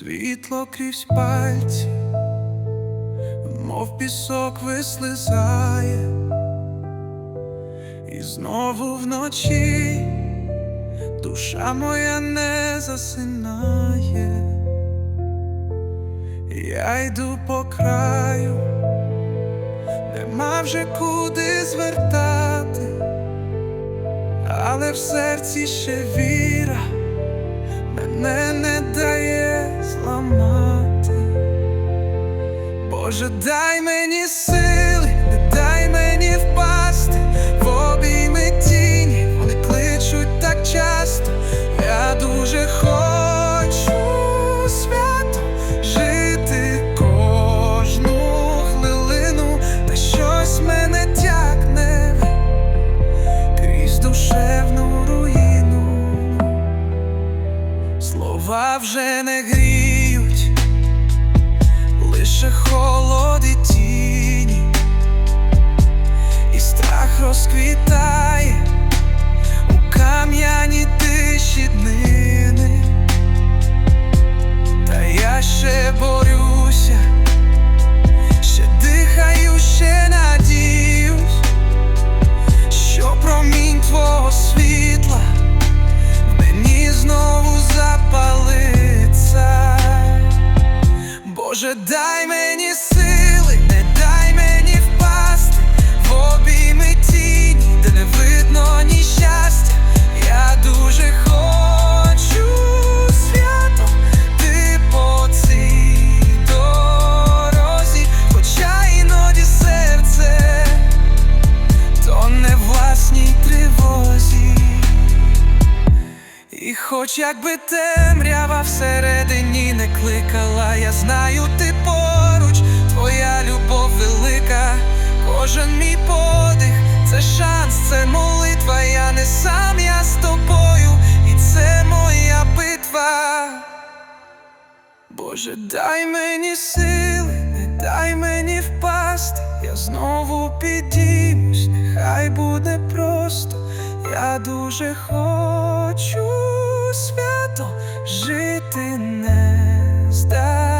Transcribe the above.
Світло крізь пальці, мов пісок вислизає, і знову вночі душа моя не засинає, я йду по краю, нема вже куди звертати, але в серці ще віра мене не Боже, дай мені сили, не дай мені впасти в обійми тіні, вони кличуть так часто. Я дуже хочу свято жити кожну хвилину, та щось мене тягне крізь душевну руїну. Слова вже не гріють, розквітає у кам'яні тиші днини, хоч якби темрява всередині не кликала, я знаю, ти поруч, твоя любов велика, кожен мій подих, це шанс, це молитва, я не сам, я з тобою, і це моя битва. Боже, дай мені сили, не дай мені впасти, я знову підіймусь, нехай буде просто. Я дуже хочу свято жити не здається.